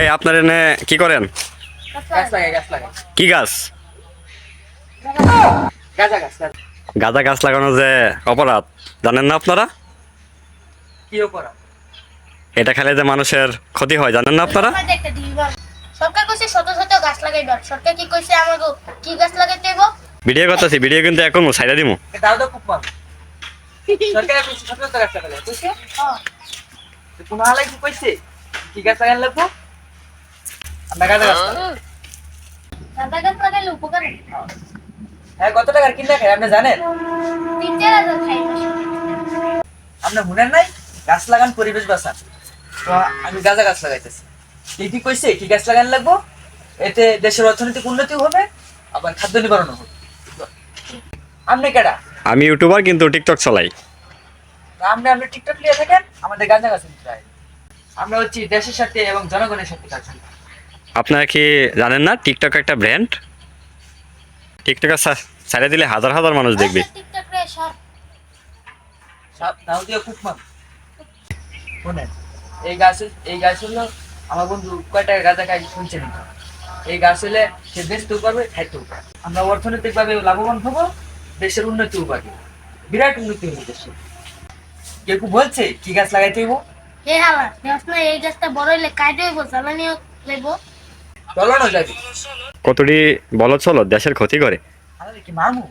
এই আপনার এনে কি করেন? কি গাছ? গাছা গাছ লাগানো যে অপরাধ জানেন না আপনারা? কি এটা খেলে যে মানুষের ক্ষতি হয় জানেন না আপনারা? আমার দেখতে দিবি বল। সরকার কইছে শত শত গাছ লাগাইবার সরকার কি কইছে আমাকে কি গাছ লাগাইতে হইব? ভিডিও করতেছি ভিডিও কিন্তু এখন সাইডে দিমু। দাও খুব সরকার কইছে ছোট ছোট গাছ লাগাই কইছে? হ্যাঁ তো কোনো হালাই কি কইছে? কি গাছ লাগাই লাগবো? আমরা গাছ লাগাইলে উপকার হ্যাঁ। কত টাকার কিনা খাই আপনি জানেন? তিন চার হাজার খাই আপনি শুনেন নাই? গাছ লাগান পরিবেশ বাঁচান। তো আমি গাঁজা গাছ লাগাইতেছি। কি কি কইছে? কি গাছ লাগান লাগবো? এতে দেশের অর্থনৈতিক উন্নতি হবে আবার খাদ্য নিবারণ হবে। আপনি কেডা? আমি ইউটিউবার কিন্তু টিকটক চলাই। তো আপনি আপনি টিকটক লিয়ে থাকেন? আমাদের গাঁজা গাছ আমরা হচ্ছি দেশের সাথে এবং জনগণের সাথে কাজ করি। আপনারা কি জানেন না? টিকটক একটা ব্র্যান্ড টিকটকে ছাড়ে দিলে হাজার হাজার মানুষ দেখবে। এই গাছ এই গাছ হলো আমার বন্ধু কয় টাকা গাঁজা খাই শুনছেন তো। এই গাছ হলে সে বেচতেও পারবে খাইতেও পারবে। আমরা অর্থনৈতিকভাবে লাভবান হব দেশের উন্নতিও পারবে বিরাট উন্নতি হবে দেশের কেউ বলছে কি গাছ লাগাইতে হইব? হে হালা দেখ এই গাছটা বড় হইলে কাটে হইব জ্বালানিও যাবে কতটি বলদ চলো দেশের ক্ষতি করে। কি মারমু